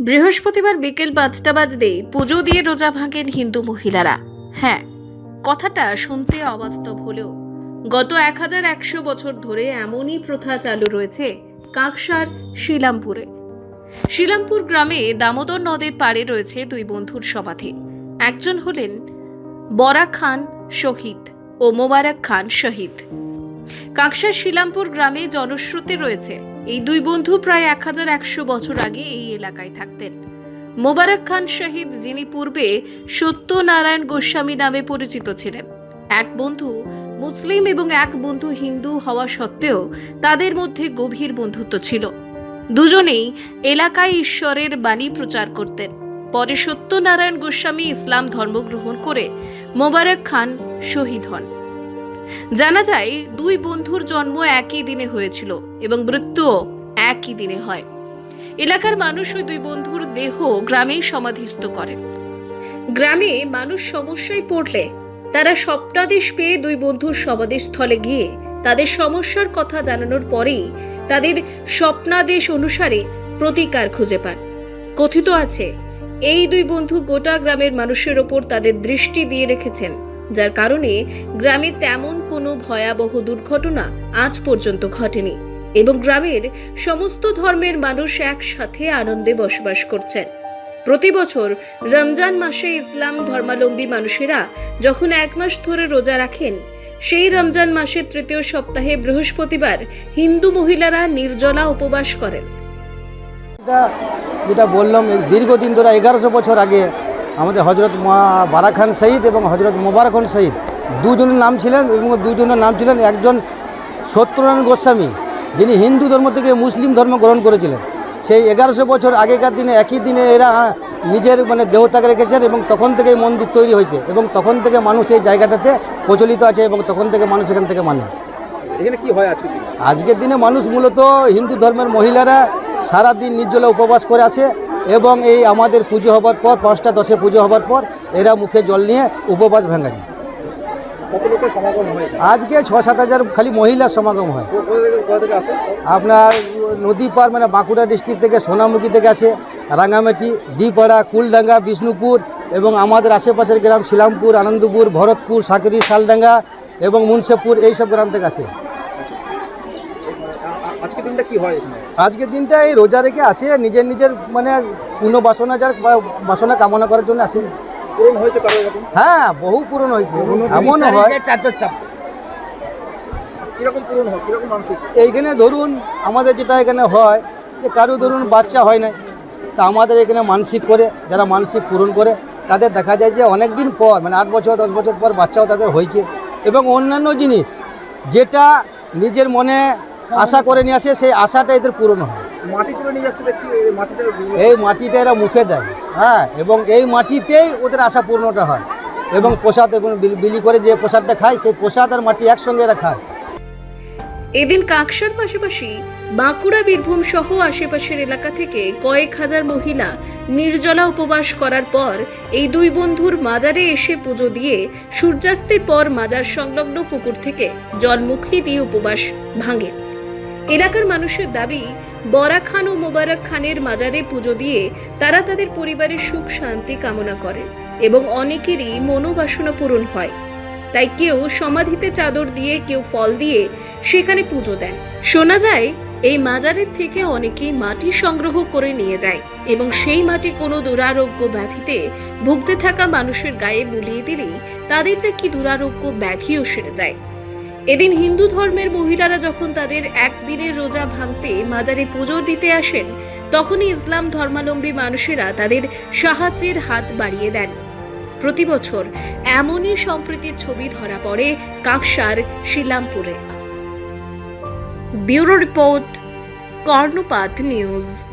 বৃহস্পতিবার বিকেল পাঁচটা বাজতেই পুজো দিয়ে রোজা ভাঙেন হিন্দু মহিলারা। হ্যাঁ কথাটা শুনতে অবাস্তব হলেও গত এক হাজার একশো বছর ধরে এমনই প্রথা চালু রয়েছে কাকসার শিলামপুরে। শিলামপুর গ্রামে দামোদর নদের পাড়ে রয়েছে দুই বন্ধুর সমাধি। একজন হলেন বরা খান শহীদ ও মোবারক খান শহীদ। কাকসার শিলামপুর গ্রামে জনশ্রুতি রয়েছে। এই দুই বন্ধু প্রায় এক হাজার একশো বছর আগে এই এলাকায় থাকতেন। মোবারক খান শহীদ, যিনি পূর্বে সত্যনারায়ণ গোস্বামী নামে পরিচিত ছিলেন। এক বন্ধু মুসলিম এবং এক বন্ধু হিন্দু হওয়া সত্ত্বেও তাদের মধ্যে গভীর বন্ধুত্ব ছিল। দুজনেই এলাকায় ঈশ্বরের বাণী প্রচার করতেন। পরে সত্যনারায়ণ গোস্বামী ইসলাম ধর্ম গ্রহণ করে মোবারক খান শহীদ হন। জানা যায়, দুই বন্ধুর জন্ম একই দিনে হয়েছিল এবং মৃত্যুও একই দিনে হয়। এলাকার মানুষ ওই দুই বন্ধুর দেহ গ্রামেই সমাধিস্থ করেন গ্রামে মানুষ সমস্যায় পড়লে তারা স্বপ্নাদেশ পেয়ে দুই বন্ধুর সমাধিস্থলে গিয়ে তাদের সমস্যার কথা জানানোর পরেই তাদের স্বপ্নাদেশ অনুসারে প্রতিকার খুঁজে পান। কথিত আছে, এই দুই বন্ধু গোটা গ্রামের মানুষের ওপর তাদের দৃষ্টি দিয়ে রেখেছেন। যার কারণে গ্রামে তেমন কোনো ভয়াবহ দুর্ঘটনা আজ পর্যন্ত ঘটেনি এবং গ্রামের সমস্ত ধর্মের মানুষ একসাথে আনন্দে বসবাস করছেন। প্রতি বছর রমজান মাসে ইসলাম ধর্মাবলম্বী মানুষেরা যখন এক মাস ধরে রোজা রাখেন, সেই রমজান মাসের তৃতীয় সপ্তাহে বৃহস্পতিবার হিন্দু মহিলারা নির্জলা উপবাস করেন। যেটা বললাম দীর্ঘদিন ধরে এগারোশো বছর আগে আমাদের হজরত বারা খান শহীদ এবং হজরত মোবারক খান শহীদ দুজনের নাম ছিলেন এবং দুজনের নাম ছিলেন একজন সত্যনারায়ণ গোস্বামী যিনি হিন্দু ধর্ম থেকে মুসলিম ধর্ম গ্রহণ করেছিলেন। সেই এগারোশো বছর আগেকার দিনে একই দিনে এরা নিজের মানে দেহত্যাগ রেখেছেন এবং তখন থেকেই মন্দির তৈরি হয়েছে এবং তখন থেকে মানুষ এই জায়গাটাতে প্রচলিত আছে এবং তখন থেকে মানুষ এখান থেকে মানে। এখানে কি হয় আজকে আজকের দিনে মানুষ মূলত হিন্দু ধর্মের মহিলারা সারা দিন নির্জলে উপবাস করে আসে এবং এই আমাদের পুজো হবার পর পাঁচটা দশে পুজো হবার পর এরা মুখে জল নিয়ে উপবাস এখানে? আজকে ছ সাত হাজার খালি মহিলার সমাগম হয়। আপনার নদী পার মানে বাঁকুড়া ডিস্ট্রিক্ট থেকে সোনামুখী থেকে আসে রাঙামাটি ডিপাড়া কুলডাঙ্গা বিষ্ণুপুর এবং আমাদের আশেপাশের গ্রাম শিলামপুর আনন্দপুর ভরতপুর সাকরি শালডাঙ্গা এবং মুন্সেপুর এইসব গ্রাম থেকে আসে। দিনটা কি হয় এখানে? আজকের দিনটা এই রোজা রেখে আসে নিজের নিজের মানে পূর্ণ বাসনা যার বাসনা কামনা করার জন্য আসে। পূরণ হয়েছে কারও এরকম? হ্যাঁ বহু পূরণ হয়েছে। এমনও হয়। কীরকম পূরণ হয়? কীরকম মানসিক? এইখানে ধরুন আমাদের যেটা এখানে হয় যে কারও ধরুন বাচ্চা হয় না তা আমাদের এখানে মানসিক করে যারা মানসিক পূরণ করে তাদের দেখা যায় যে অনেক দিন পর মানে আট বছর দশ বছর পর বাচ্চাও তাদের হয়েছে। এবং অন্যান্য জিনিস যেটা নিজের মনে আশা করে নিয়ে আসে সেই আশাটা এদের পূরণ হয়। মাটি তুলে নিয়ে যাচ্ছে দেখছি এই মাটিটা এই মাটিটা এরা মুখে দেয় হ্যাঁ এবং এই মাটিতেই ওদের আশা পূর্ণটা হয়। এবং প্রসাদ এবং বিলি- বিলি করে যে প্রসাদটা খায় সেই প্রসাদ আর মাটি একসঙ্গে এরা খায়। এদিন কাকসার পাশাপাশি বাঁকুড়া বীরভূম সহ আশেপাশের এলাকা থেকে কয়েক হাজার মহিলা নির্জলা উপবাস করার পর এই দুই বন্ধুর মাজারে এসে পুজো দিয়ে সূর্যাস্তের পর মাজার সংলগ্ন পুকুর থেকে জলমুখী দিয়ে উপবাস ভাঙেন এলাকার মানুষের দাবি বরা খান ও মোবারক খানের মাজারে পুজো দিয়ে তারা তাদের পরিবারের সুখ শান্তি কামনা করে এবং অনেকেরই মনোবাসনা পূরণ হয়। তাই কেউ সমাধিতে চাদর দিয়ে, কেউ ফল দিয়ে সেখানে পুজো দেন। শোনা যায়, এই মাজারের থেকে অনেকেই মাটি সংগ্রহ করে নিয়ে যায় এবং সেই মাটি কোনো দুরারোগ্য ব্যাধিতে ভুগতে থাকা মানুষের গায়ে বুলিয়ে দিলেই তাদের নাকি দুরারোগ্য ব্যাধিও সেরে যায়। এদিন হিন্দু ধর্মের মহিলারা যখন তাদের একদিনের রোজা ভাঙতে মাজারে পুজো দিতে আসেন, তখনই ইসলাম ধর্মাবলম্বী মানুষেরা তাদের সাহায্যের হাত বাড়িয়ে দেন। প্রতি বছর এমনই সম্প্রীতির ছবি ধরা পড়ে Kaksar শিলামপুরে। Bureau report, Karnapat news.